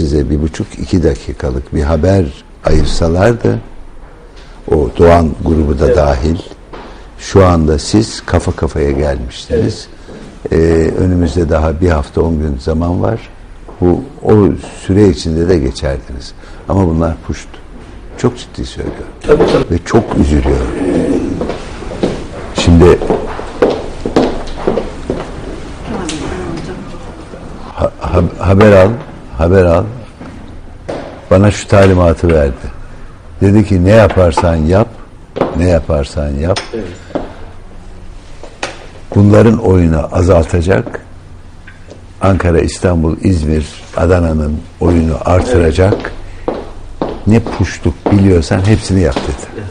size bir buçuk iki dakikalık bir haber ayırsalardı o Doğan grubu da dahil şu anda siz kafa kafaya gelmiştiniz. Ee, önümüzde daha bir hafta on gün zaman var. Bu o süre içinde de geçerdiniz. Ama bunlar puşt. Çok ciddi söylüyorum. Tabii tabii. Ve çok üzülüyorum. Şimdi ha- ha- haber al, haber al. Bana şu talimatı verdi. Dedi ki ne yaparsan yap, ne yaparsan yap. Bunların oyunu azaltacak. Ankara, İstanbul, İzmir, Adana'nın oyunu artıracak. Ne puşluk biliyorsan hepsini yap dedi.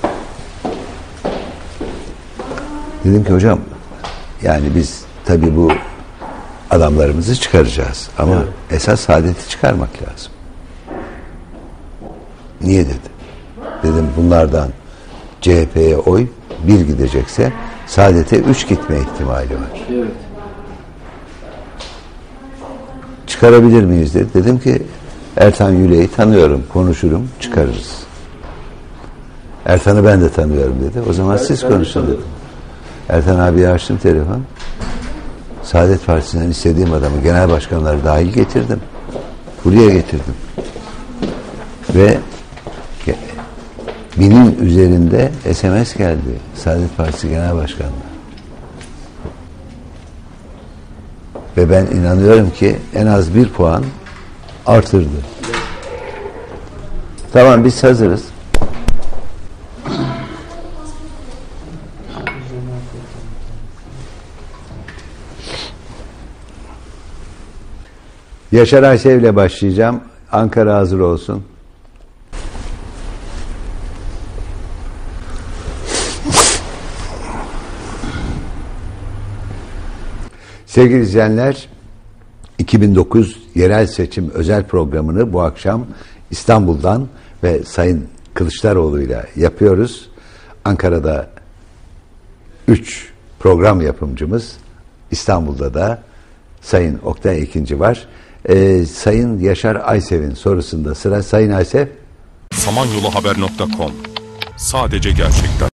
Dedim ki hocam yani biz tabii bu adamlarımızı çıkaracağız ama esas saadeti çıkarmak lazım. Niye dedi? Dedim bunlardan CHP'ye oy bir gidecekse saadete üç gitme ihtimali var. Evet. Çıkarabilir miyiz dedi. Dedim ki Ertan Yüle'yi tanıyorum, konuşurum, çıkarırız. Ertan'ı ben de tanıyorum dedi. O zaman siz ben de konuşun dedim. Ertan abiye açtım telefon. Saadet Partisi'nden istediğim adamı, genel başkanları dahil getirdim. Buraya getirdim. Ve binin üzerinde SMS geldi. Saadet Partisi Genel Başkanı'na. Ve ben inanıyorum ki en az bir puan artırdı. Tamam biz hazırız. Yaşar Aysev ile başlayacağım. Ankara hazır olsun. Sevgili izleyenler, 2009 yerel seçim özel programını bu akşam İstanbul'dan ve Sayın Kılıçdaroğlu ile yapıyoruz. Ankara'da 3 program yapımcımız, İstanbul'da da Sayın Oktay İkinci var. Ee, Sayın Yaşar Aysev'in sorusunda sıra Sayın Aysev. samanyoluhaber.com Sadece gerçekler.